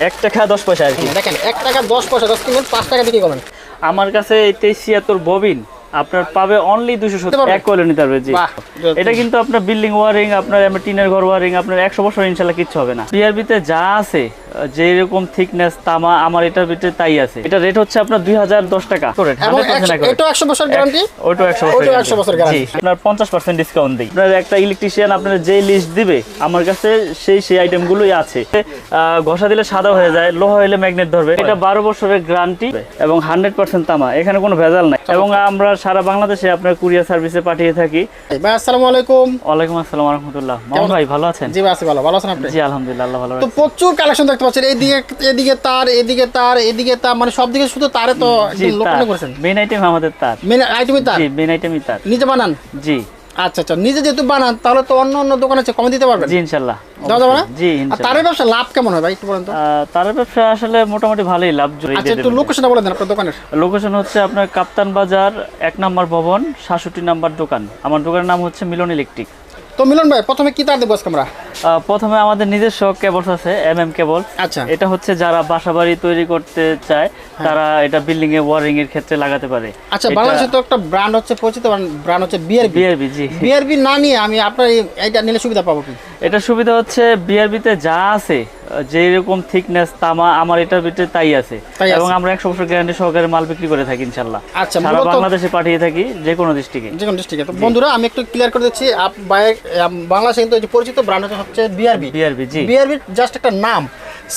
এক টাকা দশ পয়সা আর কি। দেখেন এক টাকা দশ পয়সা দশ কিনবেন পাঁচ টাকা বিক্রি করেন আমার কাছে এই তেইশ ছিয়াত্তর ববিন আপনার পাবে অনলি দুশো সত্তর এক কলে নিতে পারবে জি। এটা কিন্তু আপনার বিল্ডিং ওয়ারিং আপনার টিনের ঘর ওয়ারিং আপনার একশো বছর ইনশাল্লাহ কিচ্ছু হবে না। বিআরবিতে যা আছে যে রকম থিকনেস তামা আমার এটার ভিতরে তাই আছে। এটা রেট হচ্ছে আপনার দুই হাজার দশ টাকা। এবং একশো- বছর গ্যারান্টি ওইটাও একশো ওইটাও 100 বছর guarantee। আপনার পঞ্চাশ পার্সেন্ট ডিসকাউন্ট দিই। আপনার একটা ইলেকট্রিশিয়ান আপনার যে লিস্ট দিবে আমার কাছে সেই সেই আইটেমগুলোই আছে। ঘষা দিলে সাদা হয়ে যায় লোহা হলে ম্যাগনেট ধরবে। এটা বারো বছরের গ্যারান্টি এবং হান্ড্রেড পার্সেন্ট তামা। এখানে কোনো ভেজাল নাই। এবং আমরা সারা বাংলাদেশে আপনার কুরিয়ার সার্ভিসে পাঠিয়ে থাকি। ভাই আসসালামু আলাইকুম। ওয়ালাইকুম আসসালাম রহমতুল্লাহ। মোহন ভাই ভালো আছেন? জি ভাই আছি ভালো। ভালো আছেন আপনি? জি আলহামদুলিল্লাহ আল্লাহ ভালো তো প্রচুর কালেকশন দেখতে পাচ্ছেন এইদিকে এদিকে তার এদিকে তার এদিকে তার মানে সব দিকে শুধু তারে তো জি লোকনে করেছেন। মেইন আইটেম আমাদের তার। মেন আইটেমই তার? জি মেইন আইটেমই তার। নিজে বানান? জি। আচ্ছা আচ্ছা নিজে যেহেতু বানান তাহলে তো অন্য অন্য দোকানে কমে দিতে পারবেন? জি ইনশাল্লাহ। দেওয়া যাবে না জি তারের ব্যবসা লাভ কেমন হয় ভাই একটু বলেন তো। ব্যবসা আসলে মোটামুটি ভালোই লাভ জড়িয়ে আচ্ছা একটু লোকেশনটা বলে দেন আপনার দোকানের। লোকেশন হচ্ছে আপনার কাপ্তান বাজার এক নম্বর ভবন সাতষট্টি নাম্বার দোকান। আমার দোকানের নাম হচ্ছে মিলন ইলেকট্রিক। তো মিলন ভাই প্রথমে কি তার দেবো আজকে আমরা? প্রথমে আমাদের নিজস্ব কেবলস আছে এম এম কেবল আচ্ছা। এটা হচ্ছে যারা বাসাবাড়ি তৈরি করতে চায় তারা এটা বিল্ডিং এ ওয়ারিং এর ক্ষেত্রে লাগাতে পারে। আচ্ছা বাংলাদেশে তো একটা ব্র্যান্ড হচ্ছে পরিচিত ব্র্যান্ড হচ্ছে বিআরবি বিআরবি জি। বিআরবি না নিয়ে আমি আপনার এটা নিলে সুবিধা পাবো কি? এটা সুবিধা হচ্ছে বিআরবিতে যা আছে যে রকম থিকনেস তামা আমার এটার ভিতরে তাই আছে। এবং আমরা একশো বছর গ্যারান্টি সহকারে মাল বিক্রি করে থাকি ইনশাল্লাহ। আচ্ছা, সারা বাংলাদেশে পাঠিয়ে থাকি যে কোনো ডিস্ট্রিক্টে যে কোনো ডিস্ট্রিক্টে তো বন্ধুরা আমি একটু ক্লিয়ার করে দিচ্ছি বাংলাদেশে কিন্তু পরিচিত ব্র্যান্ড হচ্ছে বিআরবি বিআরবি জি। বিআরবি জাস্ট একটা নাম।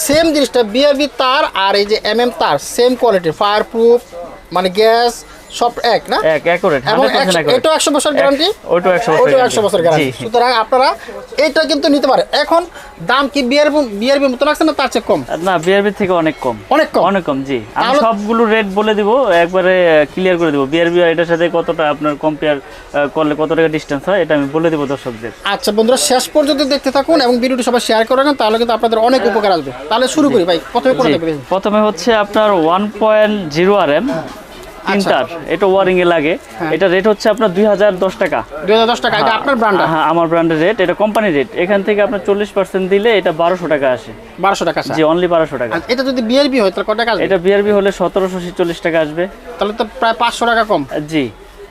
সেম জিনিসটা বিআরবি তার আর এই যে এমএম তার সেম কোয়ালিটি ফায়ার প্রুফ মানে গ্যাস সব এক না? এক এবং 100% একশো- accurate। এটাও একশো বছর গ্যারান্টি ওইটাও একশো বছর ওইটাও একশো বছর গ্যারান্টি সুতরাং আপনারা এটা কিন্তু নিতে পারে। এখন দাম কি বিআরবি মতো লাগছে না তার চেয়ে কম? না বিআরবি থেকে অনেক কম। অনেক কম? অনেক কম জি। আমি সবগুলো রেট বলে দিব একবারে ক্লিয়ার করে দিব। বিআরবি এটার সাথে কতটা আপনার কম্পেয়ার করলে কত টাকা ডিস্টেন্স হয় এটা আমি বলে দিব দর্শকদের। আচ্ছা বন্ধুরা শেষ পর্যন্ত দেখতে থাকুন এবং ভিডিওটি সবাই শেয়ার করে রাখেন তাহলে কিন্তু আপনাদের অনেক উপকার আসবে। তাহলে শুরু করি ভাই প্রথমে প্রথমে হচ্ছে আপনার ওয়ান পয়েন্ট আচ্ছা। ইন্টার এটা ওয়ারিং এ লাগে হ্যাঁ। এটা রেট হচ্ছে আপনার 2010 টাকা। 2010 টাকা এটা হ্যাঁ। আপনার ব্র্যান্ড হ্যাঁ আমার ব্র্যান্ডের রেট এটা কোম্পানি রেট এখান থেকে আপনি 40% দিলে এটা 1200 টাকা আসে। 1200 টাকা জি অনলি 1200 টাকা। এটা যদি বিআরবি হয় তাহলে কত টাকা আসবে? এটা বিআরবি হলে 1746 টাকা আসবে। তাহলে তো প্রায় 500 টাকা কম। জি।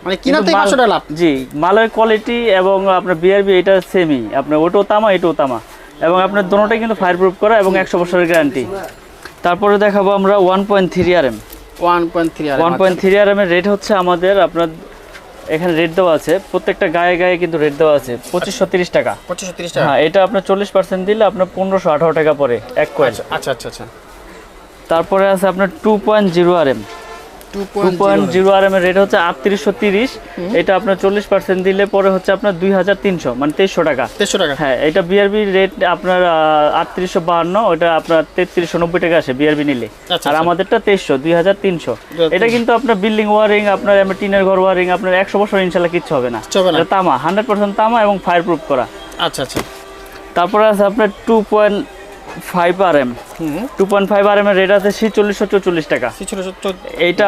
মানে কিনাতে 500 টাকা লাভ। জি মালের কোয়ালিটি এবং আপনার বিআরবি এটা সেমি আপনার ওটো তামা এটাও তামা। এবং আপনার দোনোটাই কিন্তু ফায়ারপ্রুফ করা এবং 100 বছরের গ্যারান্টি তারপরে দেখাবো আমরা 1.3 আরএম 1.3 আর এর রেট হচ্ছে আমাদের আপনার এখানে রেট দেওয়া আছে। প্রত্যেকটা গায়ে গায়ে কিন্তু রেট দেওয়া আছে। পঁচিশশো তিরিশ টাকা। পঁচিশশো তিরিশ টাকা? হ্যাঁ এটা আপনার চল্লিশ পার্সেন্ট দিলে আপনার পনেরোশো আঠারো টাকা পরে এক কয়েল আচ্ছা, আচ্ছা আচ্ছা আচ্ছা তারপরে আছে আপনার two point zero R M two two point zero R M এর রেট হচ্ছে আটত্রিশশো তিরিশ। এটা আপনার চল্লিশ পার্সেন্ট দিলে পরে হচ্ছে আপনার দুই হাজার তিনশো মানে তেইশশো টাকা। দেড়শো টাকা। হ্যাঁ এটা বিআরবি রেট আপনার আটত্রিশশো বাহান্ন ওটা আপনার তেত্রিশশো নব্বই টাকা আসে বিআরবি নিলে। আচ্ছা, আর আচ্ছা। আমাদেরটা দুই হাজার তিনশো। 2300 এটা কিন্তু আপনার বিল্ডিং ওয়ারিং আপনার এমনি টিনের ঘর ওয়ারিং আপনার একশো বছর ইনশাল্লাহ কিচ্ছু হবে না। এটা তামা হান্ড্রেড পার্সেন্ট তামা এবং ফায়ার প্রুফ করা। আচ্ছা আচ্ছা। তারপরে আছে আপনার two point five R M two point five R M এর রেট আছে ছিচল্লিশশো চল্লিশ টাকা। ছিচল্লিশশো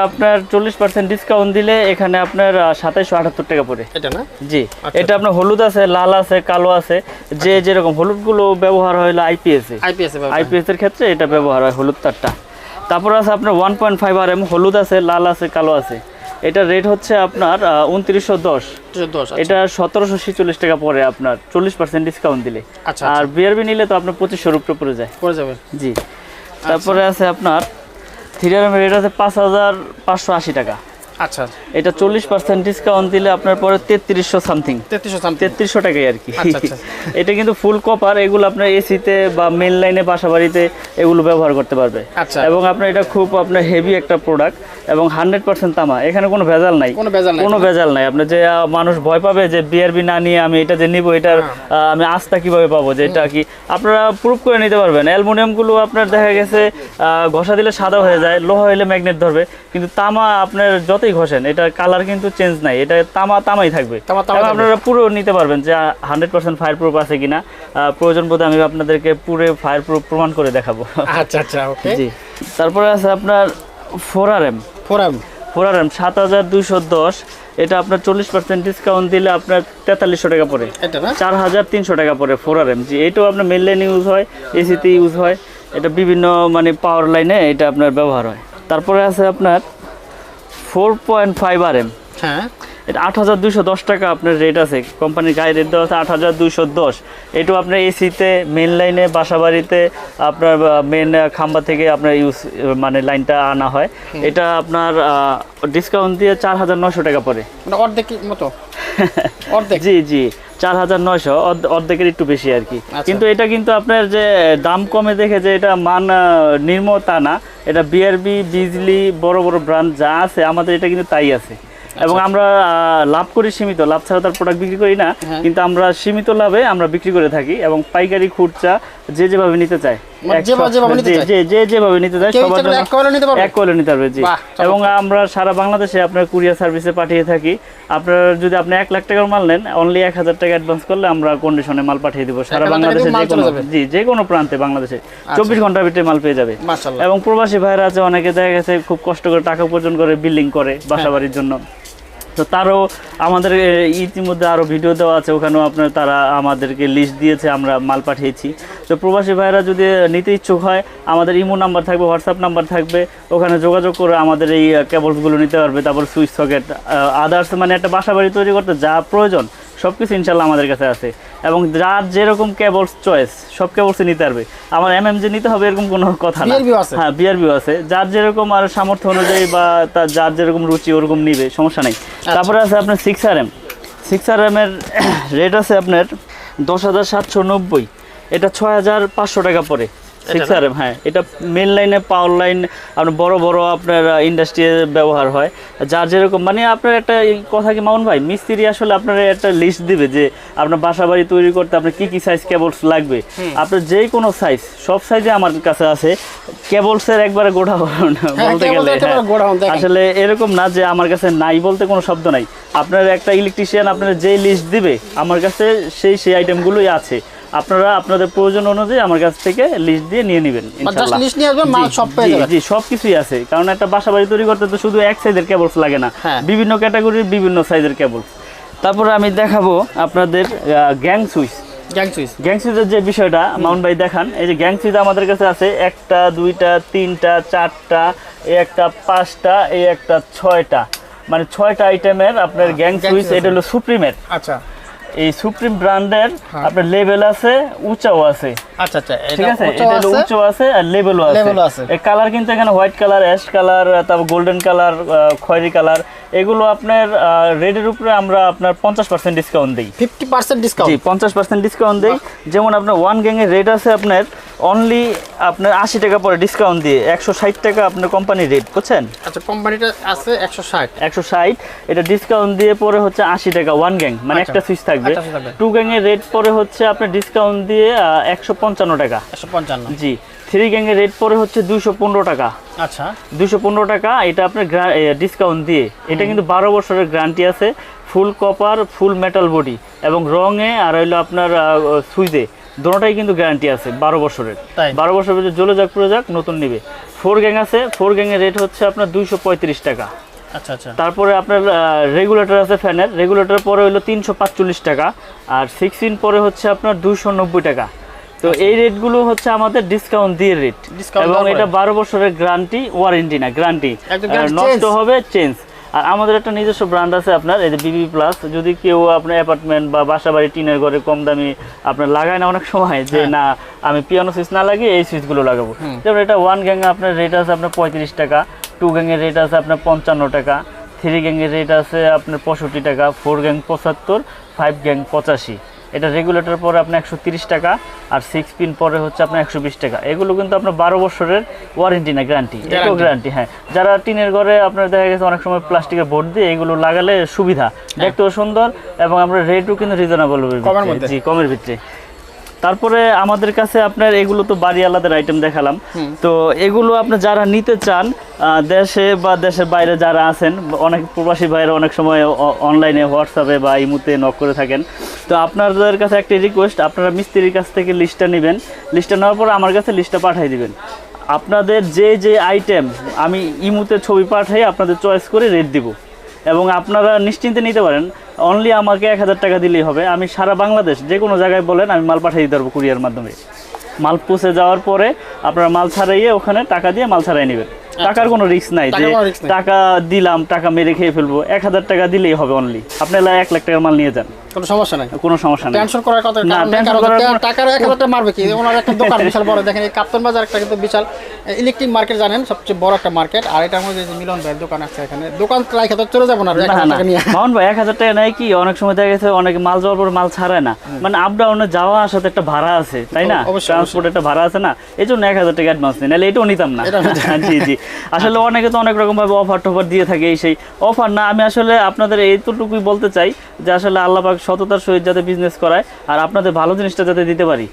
আপনার চল্লিশ পার্সেন্ট ডিসকাউন্ট দিলে এখানে আপনার সাতাইশশো আটাত্তর টাকা পড়ে। এটা না? জি। আচ্ছা। এটা আপনার হলুদ আছে লাল আছে কালো আছে যে যেরকম হলুদগুলো ব্যবহার হয় আইপিএস আইপিএস আইপিএস এর ক্ষেত্রে এটা ব্যবহার হয় হলুদ তারটা। তারপর আছে আপনার one point five R M হলুদ আছে লাল আছে কালো আছে। এটার রেট হচ্ছে আপনার উনত্রিশশো দশ। দশ এটা সতেরোশো ছেচল্লিশ টাকা পরে আপনার চল্লিশ পার্সেন্ট ডিসকাউন্ট দিলে। আচ্ছা, আর বিআরবি নিলে তো আপনার পঁচিশশো রুপে পরে যায়। পরে যাবে। জি। তারপরে আছে আপনার থ্রি রেট আছে পাঁচ হাজার পাঁচশো আশি টাকা। আচ্ছা। এটা চল্লিশ পার্সেন্ট ডিসকাউন্ট দিলে আপনার পরে তেত্রিশশো সামথিং তেত্রিশশো টাকাই আর কি। আচ্ছা, আচ্ছা। এটা কিন্তু ফুল কপার এগুলো আপনার এসিতে বা মেন লাইনে বাসা বাড়িতে এগুলো ব্যবহার করতে পারবে। আচ্ছা। এবং আপনার এটা খুব আপনার হেভি একটা প্রোডাক্ট এবং হান্ড্রেড পার্সেন্ট তামা। এখানে কোনো ভেজাল নাই। কোনো ভেজাল নাই। কোনো ভেজাল নাই। আপনার যে মানুষ ভয় পাবে যে বিআরবি না নিয়ে আমি এটা যে নিব এটার হ্যাঁ। আমি আস্থা কীভাবে পাবো যে এটা কি? আপনারা প্রুফ করে নিতে পারবেন। অ্যালুমিনিয়ামগুলো আপনার দেখা গেছে ঘষা দিলে সাদা হয়ে যায় লোহা হলে ম্যাগনেট ধরবে। কিন্তু তামা আপনার যতই ঘষেন এটার কালার কিন্তু চেঞ্জ নাই এটা তামা তামাই থাকবে। আপনারা পুরো নিতে পারবেন যে হান্ড্রেড পার্সেন্ট ফায়ার প্রুফ আছে কিনা। প্রয়োজন বোধে আমি আপনাদেরকে পুরো ফায়ার প্রুফ প্রমাণ করে দেখাবো। আচ্ছা আচ্ছা ওকে জি। তারপরে আছে আপনার four R M four M four R M সাত হাজার দুইশো দশ এটা আপনার চল্লিশ পার্সেন্ট ডিসকাউন্ট দিলে আপনার তেতাল্লিশশো টাকা পড়ে। না? চার হাজার তিনশো টাকা পড়ে ফোর আর এম জি এটাও আপনার মেন লাইন ইউজ হয় এসিতে ইউজ হয়। এটা বিভিন্ন মানে পাওয়ার লাইনে এটা আপনার ব্যবহার হয়। তারপরে আছে আপনার four point five R M হ্যাঁ। এটা আট হাজার দশ টাকা আপনার রেট আছে। কোম্পানির গায়ে রেট দেওয়া আছে আট হাজার দশ। এটাও আপনার এসিতে মেন লাইনে বাসা বাড়িতে আপনার মেন খাম্বা থেকে আপনার ইউজ মানে লাইনটা আনা হয়। এটা আপনার ডিসকাউন্ট দিয়ে চার হাজার নশো টাকা পড়ে। মানে অর্ধেক মতো? অর্ধেক? জি জি। চার হাজার নয়শো অর্ধেকের একটু বেশি আর কি। আচ্ছা। কিন্তু এটা কিন্তু আপনার যে দাম কমে দেখে যে এটা মান আহ, নিম্ন তা না। এটা বিআরবি বিজলি বড় বড় ব্র্যান্ড যা আছে আমাদের এটা কিন্তু তাই আছে। এবং আমরা লাভ করি সীমিত লাভ ছাড়া তার প্রোডাক্ট বিক্রি করি না। হ্যাঁ। কিন্তু আমরা সীমিত লাভে আমরা বিক্রি করে থাকি এবং পাইকারি খুচরা যে যেভাবে নিতে চায়। মানে চমৎকার। এবং আমরা সারা বাংলাদেশে আপনার কুরিয়ার সার্ভিসে পাঠিয়ে থাকি। আপনার যদি আপনি এক লাখ টাকার মাল নেন অনলি এক হাজার টাকা অ্যাডভান্স করলে আমরা কন্ডিশনে মাল পাঠিয়ে দিব সারা বাংলাদেশে যে কোনো জি যে কোনো প্রান্তে বাংলাদেশে। চব্বিশ ঘণ্টার ভিতরে মাল পেয়ে যাবে। এবং প্রবাসী ভাইরা আছে অনেকে দেখা গেছে খুব কষ্ট করে টাকা উপার্জন করে বিল্ডিং করে বাসাবাড়ির জন্য। তো তারও আমাদের ইতিমধ্যে আরও ভিডিও দেওয়া আছে, ওখানেও আপনার তারা আমাদেরকে লিস্ট দিয়েছে, আমরা মাল পাঠিয়েছি। তো প্রবাসী ভাইরা যদি নিতে ইচ্ছুক হয়, আমাদের ইমো নাম্বার থাকবে হোয়াটসঅ্যাপ নাম্বার থাকবে, ওখানে যোগাযোগ করে আমাদের এই কেবলসগুলো নিতে পারবে। তারপর সুইচ সকেট আদার্স মানে একটা বাসা বাড়ি তৈরি করতে যা প্রয়োজন সব কিছু ইনশাল্লাহ আমাদের কাছে আছে। এবং যার যেরকম কেবলস চয়েস সব কেবলসই নিতে পারবে। আমার এম যে নিতে হবে এরকম কোনো কথা না? হ্যাঁ বিআরবিও আছে। যার যেরকম আর সামর্থ্য অনুযায়ী বা তার যার যেরকম রুচি ওরকম নিবে সমস্যা নেই। তারপরে আছে আপনার six R M six R M এর রেট আছে আপনার দশ হাজার সাতশো নব্বই। এটা ছয় হাজার পাঁচশো টাকা পড়ে। সিক্স আর এম হ্যাঁ। এটা মেন লাইনে পাওয়ার লাইন আপনার বড় বড় আপনার ইন্ডাস্ট্রি ব্যবহার হয়। যার যেরকম মানে আপনার একটা কথা কি মামুন ভাই মিস্ত্রি আসলে আপনার একটা লিস্ট দিবে যে আপনার বাসা বাড়ি তৈরি করতে আপনার কি কি সাইজ কেবলস লাগবে। আপনার যে কোনো সাইজ সব সাইজে আমার কাছে আছে। কেবলসের একবারে গোড়া বলতে গেলে হ্যাঁ। দেখেন। আসলে এরকম না যে আমার কাছে নাই বলতে কোনো শব্দ নাই। আপনার একটা ইলেকট্রিশিয়ান আপনার যেই লিস্ট দিবে আমার কাছে সেই সেই আইটেমগুলোই আছে। আপনারা আপনাদের প্রয়োজন অনুযায়ী আমার কাছ থেকে লিস্ট দিয়ে নিয়ে নেবেন জি, সব কিছুই আছে। কারণ একটা বাসা বাড়ি তৈরি করতে তো শুধু এক সাইজের কেবলস লাগে না। হ্যাঁ। বিভিন্ন ক্যাটাগরির বিভিন্ন সাইজের কেবল তারপরে আমি দেখাবো আপনাদের gang switch gang switch gang সুইচের যে বিষয়টা মাউন্ট ভাই দেখান। এই যে গ্যাং সুইচ আমাদের কাছে আছে একটা দুইটা তিনটা চারটা এই একটা পাঁচটা এই একটা ছয়টা। মানে ছয়টা আইটেমের আপনার গ্যাং সুইচ এটা হলো সুপ্রিমের আচ্ছা। এই সুপ্রিম ব্র্যান্ডের হ্যাঁ। আপনার লেভেল আছে উঁচাও আছে। আচ্ছা আচ্ছা ঠিক আছে? এটা হলো উঁচাও উঁচু আছে আর লেভেলও আছে। এই কালার কিন্তু এখানে হোয়াইট কালার অ্যাশ কালার তারপর গোল্ডেন কালার খয়েরি কালার এগুলো আপনার রেডের উপরে আমরা আপনার পঞ্চাশ পার্সেন্ট ডিসকাউন্ট দিই। 50% জি ডিসকাউন্ট পঞ্চাশ পার্সেন্ট ডিসকাউন্ট দিই। যেমন আপনার ওয়ান গ্যাংয়ের রেট আছে আপনার অনলি আপনার আশি টাকা পরে ডিসকাউন্ট দিয়ে একশো ষাট টাকা আপনার কোম্পানির রেট বুঝছেন? আচ্ছা কোম্পানিটা আছে 160 একশো ষাট এটা ডিসকাউন্ট দিয়ে পরে হচ্ছে আশি টাকা ওয়ান গ্যাং মানে আচ্ছা। একটা সুইচ থাকবে। টু গ্যাংয়ের রেট পরে হচ্ছে আপনার ডিসকাউন্ট দিয়ে একশো পঞ্চান্ন টাকা। 155 জি থ্রি গ্যাংয়ের রেট পরে হচ্ছে দুশো পনেরো টাকা। আচ্ছা। দুশো পনেরো টাকা এটা আপনার ডিসকাউন্ট দিয়ে। এটা কিন্তু বারো বছরের গ্যারান্টি আছে full copper full metal body এবং রঙে আর হইল আপনার সুইচে। দুটোটাই কিন্তু গ্যারান্টি আছে বারো বছরের? বারো বছর ভিতরে জ্বলে যাক পুরো যাক নতুন নিবে। ফোর গ্যাং আছে ফোর গ্যাংয়ের রেট হচ্ছে আপনার দুইশো পঁয়ত্রিশ টাকা। আচ্ছা আচ্ছা। তারপরে আপনার রেগুলেটর আছে ফ্যানের রেগুলেটর পরে হলো তিনশো পাঁচচল্লিশ টাকা আর সিক্স ইন পরে হচ্ছে আপনার দুইশো নব্বই টাকা। তো এই রেটগুলো হচ্ছে আমাদের ডিসকাউন্ট দিয়ে রেট এবং এটা বারো বছরের গ্যারান্টি ওয়ারেন্টি না গ্যারান্টি একদম নষ্ট হবে চেঞ্জ আর আমাদের একটা নিজস্ব ব্র্যান্ড আছে আপনার এই যে বিবি প্লাস যদি কেউ আপনার অ্যাপার্টমেন্ট বা বাসা বাড়ি টিনের ঘরে কম দামি আপনার লাগায় না অনেক সময় যে হ্যাঁ। না আমি পিয়ানো সুইচ না লাগিয়ে এই সুইচগুলো লাগাবো। যেমন এটা ওয়ান গ্যাং আপনার রেট আছে আপনার পঁয়ত্রিশ টাকা টু গ্যাংয়ের রেট আছে আপনার পঞ্চান্ন টাকা থ্রি গ্যাংয়ের রেট আছে আপনার পঁয়ষট্টি টাকা ফোর গ্যাং পঁচাত্তর ফাইভ গ্যাং পঁচাশি। এটা রেগুলেটর পরে আপনার একশো টাকা আর সিক্স পিন পরে হচ্ছে আপনার একশো বিশ টাকা। এগুলো কিন্তু আপনার বারো বছরের ওয়ারেন্টি না গ্যারান্টি এটাও গ্যারান্টি হ্যাঁ। যারা টিনের ঘরে আপনার দেখা গেছে অনেক সময় প্লাস্টিকের বোর্ড দিয়ে এগুলো লাগালে সুবিধা। দেখতেও সুন্দর এবং আমরা রেটও কিন্তু রিজনেবল। জি কমের ভিতরে। তারপরে আমাদের কাছে আপনার এগুলো তো বাড়ি আলাদার আইটেম দেখালাম তো এগুলো আপনার যারা নিতে চান দেশে বা দেশের বাইরে যারা আছেন অনেক প্রবাসী ভাইরা অনেক সময় অনলাইনে হোয়াটসঅ্যাপে বা ইমুতে নক করে থাকেন। তো আপনাদের কাছে একটা রিকোয়েস্ট আপনারা মিস্ত্রির কাছ থেকে লিস্টটা নেবেন। লিস্টটা নেওয়ার পর আমার কাছে লিস্টটা পাঠিয়ে দিবেন। আপনাদের যে যে আইটেম আমি ইমুতে ছবি পাঠাই আপনাদের চয়েস করে রেট দিব। এবং আপনারা নিশ্চিন্তে নিতে পারেন অনলি আমাকে এক হাজার টাকা দিলেই হবে। আমি সারা বাংলাদেশ, যে কোনো জায়গায় বলেন, আমি মাল পাঠিয়ে দিতে পারব কুরিয়ার মাধ্যমে। মাল পৌঁছে যাওয়ার পরে আপনারা মাল ছাড়াইয়ে ওখানে টাকা দিয়ে মাল ছাড়াই নেবেন। টাকার কোনো রিস্ক নাই যে। টাকা দিলাম টাকা মেরে খেয়ে ফেলব। এক হাজার টাকা দিলেই হবে অনলি আপনি এক লাখ টাকার মাল নিয়ে যান। কোনো সমস্যা নাই। কোনো সমস্যা নেই। টেনশন করার কথা না, করার টাকার এক হাজার টাকা মারবে কি? ওনার একটা দোকান বিশাল বড়। দেখেন এই কাপ্তান বাজার একটা কিন্তু বিশাল ইলেকট্রিক মার্কেট জানেন? সবচেয়ে বড় একটা মার্কেট আর এটার মধ্যে যে মিলন ভাইয়ের দোকান আছে এখানে। দোকান রাখে তো চলে যাব না টাকা নিয়ে। ভাই টাকা কি? অনেক সময় দেখা গেছে অনেক মাল যাওয়ার পর মাল ছাড়ায় না। মানে আপ ডাউনে যাওয়া আসাতে একটা ভাড়া আছে তাই না? ট্রান্সপোর্ট একটা ভাড়া আছে না? এই জন্য এক হাজার টাকা অ্যাডভান্স নেই। নাহলে এটাও নিতাম না। জি জি। আসলে অনেকে তো অনেক রকম ভাবে অফার টফার দিয়ে থাকে এই সেই অফার না আমি আসলে আপনাদের এইটুকুই বলতে চাই যে আসলে আল্লাহ পাক সততার সহিত যাতে বিজনেস করায় আর আপনাদের ভালো জিনিসটা যাতে দিতে পারি।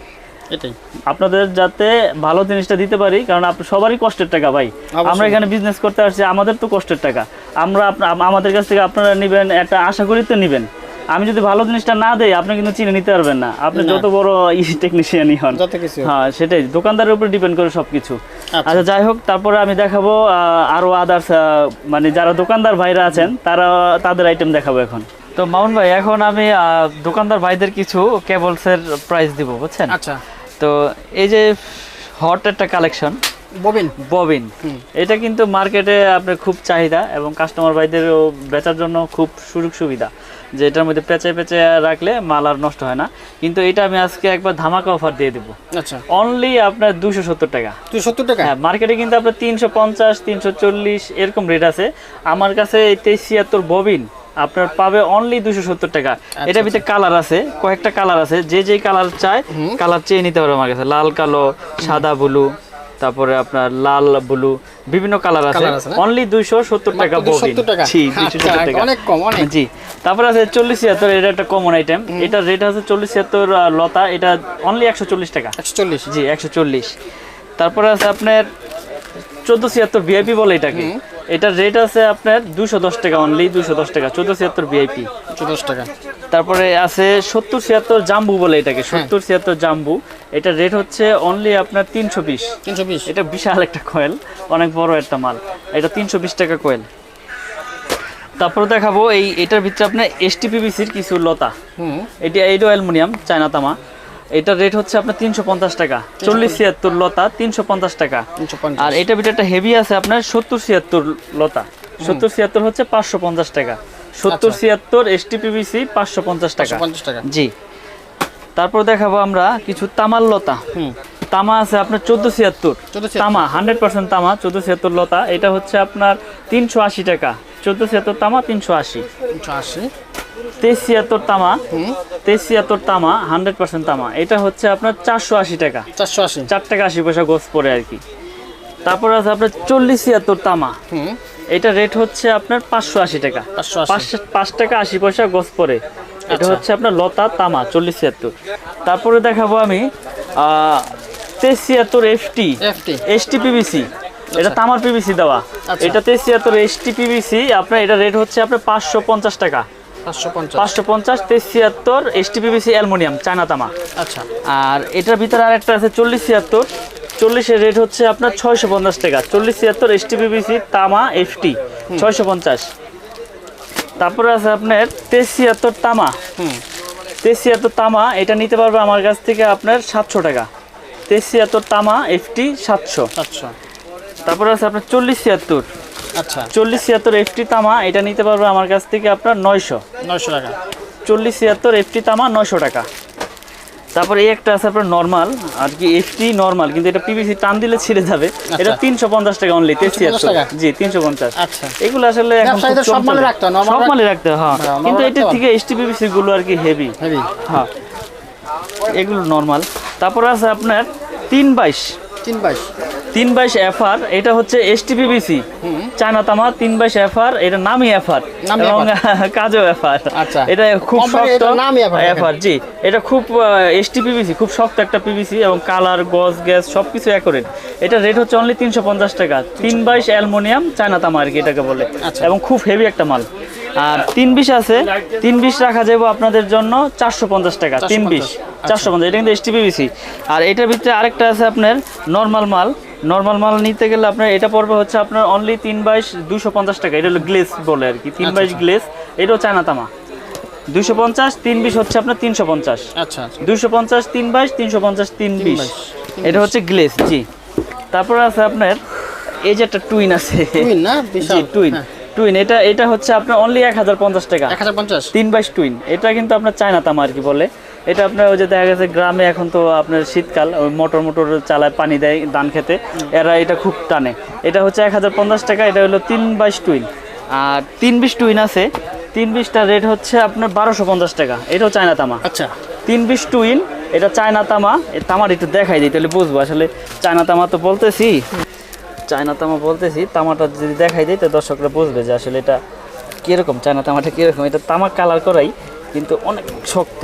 এটাই। আপনাদের যাতে ভালো জিনিসটা দিতে পারি কারণ সবারই কষ্টের টাকা ভাই। আমরা এখানে বিজনেস করতে আসছি আমাদের তো কষ্টের টাকা। আমরা আমাদের কাছ থেকে আপনারা নেবেন একটা আশা করি তো নেবেন। আমি যদি ভালো জিনিসটা না দেই আপনি কিন্তু চিনে নিতে পারবেন না। আপনি যত বড় ই টেকনিশিয়ানই হন। হ্যাঁ সেটাই। দোকানদারের উপর ডিপেন্ড করে সবকিছু। আচ্ছা। আচ্ছা যাই হোক তারপরে আমি দেখাবো আরও আদার্স মানে যারা দোকানদার ভাইরা আছেন তারা তাদের আইটেম দেখাবো এখন। তো মামুন ভাই এখন আমি দোকানদার ভাইদের কিছু কেবলসের প্রাইস দিব বুঝছেন? আচ্ছা। তো এই যে হট একটা কালেকশন ববিন। ববিন। হুম। এটা কিন্তু মার্কেটে আপনার খুব চাহিদা এবং কাস্টমার ভাইদেরও বেচার জন্য খুব সুযোগ সুবিধা যে এটার মধ্যে পেঁচে পেঁচে রাখলে মাল আর নষ্ট হয় না। কিন্তু এটা আমি আজকে একবার ধামাকা অফার দিয়ে দেবো। আচ্ছা। অনলি আপনার দুশো সত্তর টাকা। সত্তর টাকা? হ্যাঁ মার্কেটে কিন্তু আপনার তিনশো পঞ্চাশ তিনশো চল্লিশ এরকম রেট আছে। আমার কাছে এই তেইশ ছিয়াত্তর ববিন আপনার পাবে অনলি দুশো সত্তর টাকা। এটার ভিতরে কালার আছে কয়েকটা কালার আছে। যে যে কালার চায় কালার চেয়ে নিতে পারবে আমার কাছে। লাল কালো সাদা ব্লু তারপরে আপনার লাল ব্লু বিভিন্ন কালার আছে? অনলি দুইশো সত্তর টাকা মাত্র ববিন 270 টাকা? জি দুইশো সত্তর টাকা। অনেক কম, অনেক। জি তারপরে আছে চল্লিশ ছিয়াত্তর এটা একটা কমন আইটেম এটা রেট আছে চল্লিশ ছিয়াত্তর লতা এটা অনলি একশো চল্লিশ টাকা। একশো চল্লিশ। জি একশো চল্লিশ। তারপরে আছে আপনার চোদ্দ ছিয়াত্তর ভিআইপি বলে এটাকে। এটার রেট আছে আপনার দুশো দশ টাকা অনলি দুশো দশ টাকা চোদ্দ ছিয়াত্তর ভিআইপি দশ টাকা। তারপরে আছে সত্তর ছিয়াত্তর জাম্বু বলে এটাকে সত্তর ছিয়াত্তর জাম্বু। এটার রেট হচ্ছে অনলি আপনার তিনশো বিশ। তিনশো বিশ। এটা বিশাল একটা কয়েল অনেক বড় একটা মাল। এটা তিনশো বিশ টাকা কয়েল তারপরে দেখাবো এই এটার ভিতরে আপনার এসটিপিবিসির কিছু লতা। হুম। এটি এইটো অ্যালুমিনিয়াম চায়না তামা। এটার রেট হচ্ছে আপনার তিনশো পঞ্চাশ টাকা। চল্লিশ ছিয়াত্তর লতা তিনশো পঞ্চাশ টাকা। আর এটা ভিতরে একটা হেভি আছে আপনার সত্তর ছিয়াত্তর লতা। সত্তর ছিয়াত্তর হচ্ছে পাঁচশো পঞ্চাশ টাকা। সত্তর আচ্ছা। ছিয়াত্তর এসটিপিবিসি পাঁচশো পঞ্চাশ টাকা। জি। তারপর দেখাবো আমরা কিছু তামার লতা। হুম। তামা আছে আপনার চোদ্দ ছিয়াত্তর। 1476 তামা হান্ড্রেড পার্সেন্ট তামা চোদ্দ ছিয়াত্তর লতা। এটা হচ্ছে আপনার তিনশো আশি টাকা। চোদ্দ ছিয়াত্তর তামা তিনশো আশি। তিনশো আশি। তেইশ তামা। হুম। তামা হান্ড্রেড পার্সেন্ট তামা। এটা হচ্ছে আপনার চারশো আশি টাকা। চারশো আশি। চার টাকা আশি পয়সা গোস পড়ে আর কি। তারপর আছে আপনার চল্লিশ ছিয়াত্তর তামা। হুম। এটা রেট হচ্ছে আপনার পাঁচশো আশি টাকা। পাঁচ টাকা আশি পয়সা গোস পড়ে এটা আচ্ছা। হচ্ছে আপনার লতা তামা চল্লিশ ছিয়াত্তর। তারপরে দেখাবো আমি তেইশ ছিয়াত্তর এফটি। এসটি পিবিসি এটা তামার পিবিসি দেওয়া। আচ্ছা। এটা তেইশ ছিয়াত্তর এসটি পিবিসি আপনার এটা রেট হচ্ছে আপনার পাঁচশো পঞ্চাশ টাকা। পাঁচশো পঞ্চাশ। তেইশ ছিয়াত্তর এসটি অ্যালমোনিয়াম চায়না তামা। আচ্ছা। আর এটার ভিতরে আরেকটা আছে চল্লিশ ছিয়াত্তর। চল্লিশের রেট হচ্ছে আপনার ছয়শো পঞ্চাশ টাকা। চল্লিশ ছিয়াত্তর এসটি পিবিসি তামা এফটি ছয়শো পঞ্চাশ। তারপরে আছে আপনার তেইশ ছিয়াত্তর তামা। হুম। তেইশ ছিয়াত্তর তামা এটা নিতে পারবে আমার কাছ থেকে আপনার সাতশো টাকা। তেইশ ছিয়াত্তর তামা এফটি সাতশো। আচ্ছা। তারপরে আছে আপনার চল্লিশ ছিয়াত্তর। আচ্ছা। চল্লিশ ছিয়াত্তর এফটি তামা এটা নিতে পারবে আমার কাছ থেকে আপনার নয়শো। নয়শো টাকা। চল্লিশ ছিয়াত্তর এফটি তামা নয়শো টাকা। তারপর এই একটা আছে আপনার নর্মাল আর কি এফটি নর্মাল কিন্তু এটা পিভিসি টান দিলে ছিঁড়ে যাবে। এটা তিনশো পঞ্চাশ টাকা অনলি তেইশ ছিয়াত্তর। টাকা? জি তিনশো পঞ্চাশ। আচ্ছা। এগুলো আসলে এখন সব মালে রাখতে হয়, হয়। হ্যাঁ কিন্তু এটার থেকে এসটি পিভিসি গুলো আর কি হেভি হেভি হ্যাঁ। এগুলো নর্মাল তারপর আছে আপনার তিন বাইশ। তিন বাইশ। তিন বাইশ এফআর এটা হচ্ছে এসটিপিবিসি হুম চায়না তামা তিন বাইশ এফআর এটা নামই এফআর। এবং কাজও এফআর। আচ্ছা। এটা খুব শক্ত। এফআর জি। এটা খুব এসটিপিবিসি খুব শক্ত একটা পিভিসি এবং কালার গজ গ্যাস সব কিছু অ্যাকোরেট। এটা রেট হচ্ছে অনলি তিনশো পঞ্চাশ টাকা। তিন বাইশ অ্যালমোনিয়াম চায়না তামা আর কি এটাকে বলে। আচ্ছা। এবং খুব হেভি একটা মাল। আর তিন বিশ আছে। তিন বিশ রাখা যাবে আপনাদের জন্য চারশো পঞ্চাশ টাকা তিন বিশ চারশো পঞ্চাশ এটা কিন্তু এসটিপিবিসি আর এটার ভিতরে আরেকটা আছে আপনার নর্মাল মাল। নর্মাল মাল নিতে গেলে আপনার এটা পড়বে হচ্ছে আপনার অনলি তিন বাইশ দুশো পঞ্চাশ টাকা। এটা হলো গ্লেস বলে আর কি তিন বাইশ গ্লেস এটাও চায়না তামা দুশো পঞ্চাশ তিন বিশ হচ্ছে আপনার তিনশো পঞ্চাশ। আচ্ছা আচ্ছা। দুশো পঞ্চাশ তিন বাইশ তিনশো পঞ্চাশ তিন বিশ। এটা হচ্ছে গ্লেস জি। তারপর আছে আপনার এই যে একটা টুইন আছে। টুইন না? জি টুইন টুইন এটা এটা হচ্ছে আপনার অনলি এক হাজার পঞ্চাশ টাকা। এক হাজার পঞ্চাশ? তিন বাইশ টুইন এটা কিন্তু আপনার চায়না তামা আর কি বলে। এটা আপনার ওই যে দেখা গেছে গ্রামে এখন তো আপনার শীতকাল ওই মোটর মোটর চালায় পানি দেয় ধান খেতে। এরা এটা খুব টানে। এটা হচ্ছে এক হাজার পঞ্চাশ টাকা এটা হলো তিন বাইশ টুইন আর তিন বিশ টুইন আছে। তিন বিশটা রেট হচ্ছে আপনার বারোশো পঞ্চাশ টাকা। এটাও চায়না তামা। আচ্ছা। তিন বিশ টুইন এটা চায়না তামা। তামার একটু দেখাই দিই তাহলে বুঝব। আসলে চায়না তামা তো বলতেছি। চায়না তামা বলতেছি তামাটা যদি দেখাই দিই তো দর্শকরা বুঝবে যে আসলে এটা কীরকম চায়না তামাটা কীরকম। এটা তামা কালার করাই কিন্তু অনেক শক্ত।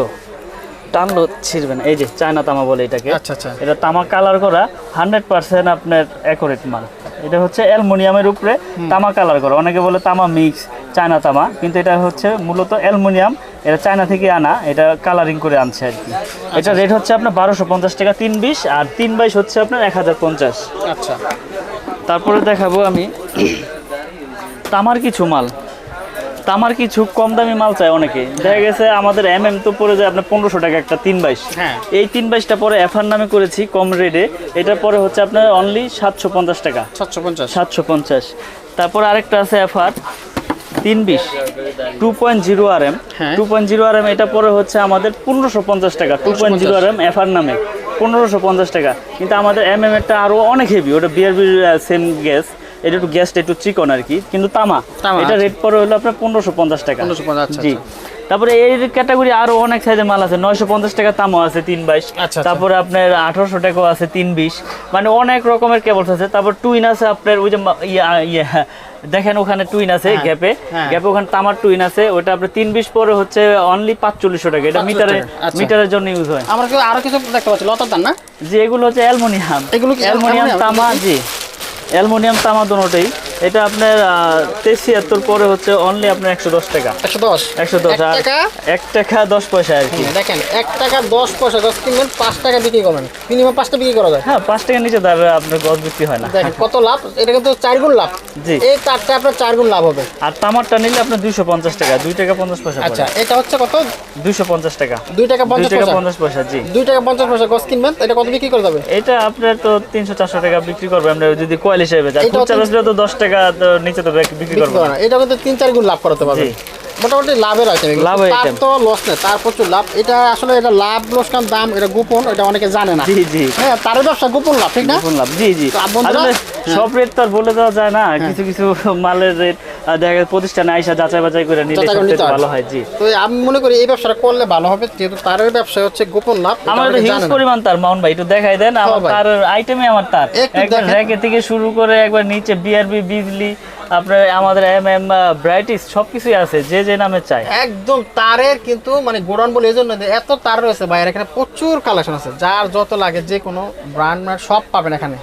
টানলো ছিড়বে না। এই যে চায়না তামা বলে এটাকে। আচ্ছা আচ্ছা। এটা তামা কালার করা হান্ড্রেড পার্সেন্ট আপনার অ্যাকোরেট মাল। এটা হচ্ছে অ্যালমোনিয়ামের উপরে তামা কালার করা। অনেকে বলে তামা মিক্স চায়না তামা। কিন্তু এটা হচ্ছে মূলত অ্যালমোনিয়াম। এটা চায়না থেকে আনা। এটা কালারিং করে আনছে আর কি। এটা রেট হচ্ছে আপনার বারোশো পঞ্চাশ টাকা তিন বিশ। আর তিন বাইশ হচ্ছে আপনার এক হাজার পঞ্চাশ। আচ্ছা। তারপরে দেখাবো আমি। তামার কিছু মাল। তামার কিছু কম দামি মাল চাই অনেকে। দেখা গেছে আমাদের এম এম তো পড়ে যায় আপনার পনেরোশো টাকা একটা তিন বাইশ। হ্যাঁ। এই তিন বাইশটা পরে এফআর নামে করেছি কম রেটে এটা পরে হচ্ছে আপনার অনলি সাতশো পঞ্চাশ টাকা। সাতশো পঞ্চাশ। সাতশো পঞ্চাশ। তারপর আরেকটা আছে এফআর তিন বিশ। Two point zero R M. Two point zero R M এটা পরে হচ্ছে আমাদের পনেরোশো পঞ্চাশ টাকা। Two point zero R M FR নামে। পনেরোশো পঞ্চাশ টাকা। কিন্তু আমাদের এম এম এরটা আরও অনেক হেভি ওটা বিআরবির সেম গ্যাস এটা একটু গ্যাসটা একটু চিকন আর কি কিন্তু তামা। তামা, এটা আচ্ছা। রেট পরে হলো আপনার পনেরোশো পঞ্চাশ টাকা। 1550, আচ্ছা, জি। তারপরে এই ক্যাটাগরি আরও অনেক সাইজের মাল আছে নয়শো পঞ্চাশ টাকা তামও আছে তিন বাইশ। আচ্ছা, আচ্ছা। তারপরে আপনার আঠারোশো টাকাও আছে তিন বিশ। মানে অনেক রকমের কেবলস আছে। তারপর টুইন আছে আপনার ওই যে ইয়া দেখেন ওখানে টুইন আছে গ্যাপে। গ্যাপে ওখানে তামার টুইন আছে ওটা আপনার তিন বিশ পরে হচ্ছে অনলি পাঁচচল্লিশশো টাকা। এটা 45 মিটারে আচ্ছা। মিটারের জন্য ইউজ হয়। আমরা আরও কিছু দেখতে পাচ্ছি লতার না? যে এগুলো হচ্ছে অ্যালমোনিয়াম। এগুলো অ্যালমোনিয়াম? তামা জি। অ্যালমোনিয়াম তামা দুটোই। এটা আপনার তেইশ ছিয়াত্তর পরে হচ্ছে অনলি আপনার একশো দশ টাকা। একশো দশ। একশো দশ টাকা? এক টাকা দশ পয়সা আর কি। দেখেন এক টাকা দশ পয়সা দশ কিনবেন পাঁচ টাকা বিক্রি করবেন। মিনিমাম পাঁচটা বিক্রি করা যায়। হ্যাঁ পাঁচ টাকার নিচে তার আপনার গজ বিক্রি হয় না। দেখেন কত লাভ? এটা কিন্তু চার গুণ লাভ। জি। এই চারটা আপনার চার গুণ লাভ হবে। আর তামারটা নিলে আপনার দুইশো পঞ্চাশ টাকা দুই টাকা পঞ্চাশ পয়সা আচ্ছা এটা হচ্ছে কত? দুইশো পঞ্চাশ টাকা। দুই টাকা পঞ্চাশ টাকা পঞ্চাশ পয়সা জি। দুই টাকা পঞ্চাশ পয়সা গছ কিনবেন এটা কত বিক্রি করে যাবে? এটা আপনার তো তিনশো চারশো টাকা বিক্রি করবে আমরা যদি কোয়াল হিসেবে এটাও খুচরা তো দশ টাকা তো নিচে তো বিক্রি না। এটা কিন্তু তিন চার গুণ লাভ করাতে পারবে মোটামুটি লাভের আছে তার তো লস নেই তার প্রচুর লাভ। এটা আসলে এটা লাভ লোকসান দাম এটা গোপন এটা অনেকে জানে না। জি জি। হ্যাঁ তার ব্যবসা গোপন লাভ ঠিক না? শুনলাম জি জি। হ্যাঁ। সব রেট তো আর বলে দেওয়া যায় না। কিছু কিছু মালের রেট দেখা প্রতিষ্ঠানে আইসা যাচাই বাছাই করে নিলে। ভালো হয় জি তো আমি মনে করি এই ব্যবসাটা করলে ভালো হবে যেহেতু তার ব্যবসা হচ্ছে গোপন লাভ আমার তো হিউজ পরিমাণ তার মাউন্ট ভাই একটু দেখাই দেন আমার। তার আইটেমে আমার তার একবার। র্যাকে থেকে শুরু করে একবার নিচে বিআরবি বিজলি আপনার আমাদের এম এম ব্রাইটিস সব কিছুই আছে যে যে নামে চাই। একদম তারের কিন্তু মানে গোডাউন বলে এই জন্য এত তার রয়েছে বাইরে এখানে প্রচুর কালেকশন আছে। যার যত লাগে যে কোনো ব্র্যান্ড সব পাবেন এখানে।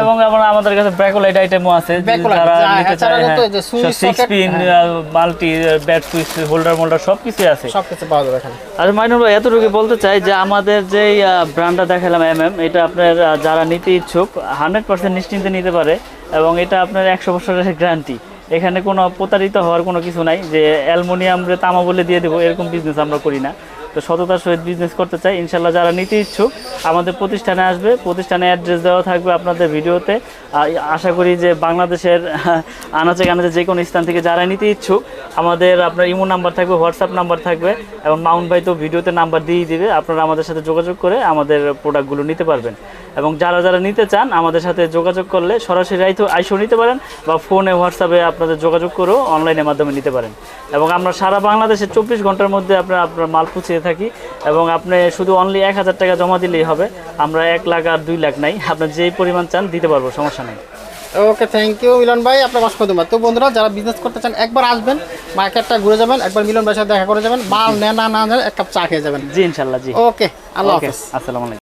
এবং আমার আমাদের কাছে ব্র্যাকোলাইট আইটেমও আছে যারা নিতে চায় six pin. Multi bat switch holder মোল্ডার সব কিছুই আছে। সব কিছু পাওয়া যাবে এখানে। আর মাইনুর ভাই এতটুকু বলতে চাই যে আমাদের যে ব্র্যান্ডটা দেখালাম এম এম এটা আপনার যারা নিতে ইচ্ছুক হান্ড্রেড পার্সেন্ট নিশ্চিন্তে নিতে পারে। এবং এটা আপনার একশো বছরের গ্যারান্টি। এখানে কোনো প্রতারিত হওয়ার কোনো কিছু নাই যে অ্যালমোনিয়াম তামা বলে দিয়ে দেবো, এরকম বিজনেস আমরা করি না। তো সততার সহিত বিজনেস করতে চাই ইনশাল্লাহ যারা নিতে ইচ্ছুক, আমাদের প্রতিষ্ঠানে আসবে, প্রতিষ্ঠানে অ্যাড্রেস দেওয়া থাকবে আপনাদের ভিডিওতে। আশা করি যে বাংলাদেশের আনাচে কানাচে যে কোনো স্থান থেকে যারা নিতে ইচ্ছুক, আমাদের আপনার ইমো নাম্বার থাকবে, হোয়াটসঅ্যাপ নাম্বার থাকবে, এবং মাউন্ট ভাই তো ভিডিওতে নাম্বার দিয়ে দিবে, আপনারা আমাদের সাথে যোগাযোগ করে আমাদের প্রোডাক্টগুলো নিতে পারবেন। এবং যারা যারা নিতে চান আমাদের সাথে যোগাযোগ করলে সরাসরি আইসেও নিতে পারেন বা ফোনে হোয়াটসঅ্যাপে আপনাদের যোগাযোগ করেও অনলাইনের মাধ্যমে নিতে পারেন। এবং আমরা সারা বাংলাদেশে চব্বিশ ঘণ্টার মধ্যে আপনার আপনার মাল পৌঁছিয়ে থাকি এবং আপনি শুধু অনলি এক হাজার টাকা জমা দিলেই হবে। আমরা এক লাখ আর দুই লাখ নাই। আপনার যেই পরিমাণ চান দিতে পারব সমস্যা নেই। ওকে থ্যাংক ইউ মিলন ভাই আপনার ধন্যবাদ তো বন্ধুরা যারা বিজনেস করতে চান একবার আসবেন মার্কেটটা ঘুরে যাবেন একবার মিলন ভাইয়ের সাথে দেখা করে যাবেন। মাল নেন না না এক কাপ চা খেয়ে যাবেন। জি ইনশাল্লাহ জি। ওকে আল্লাহ হাফেজ। আসসালামু আলাইকুম।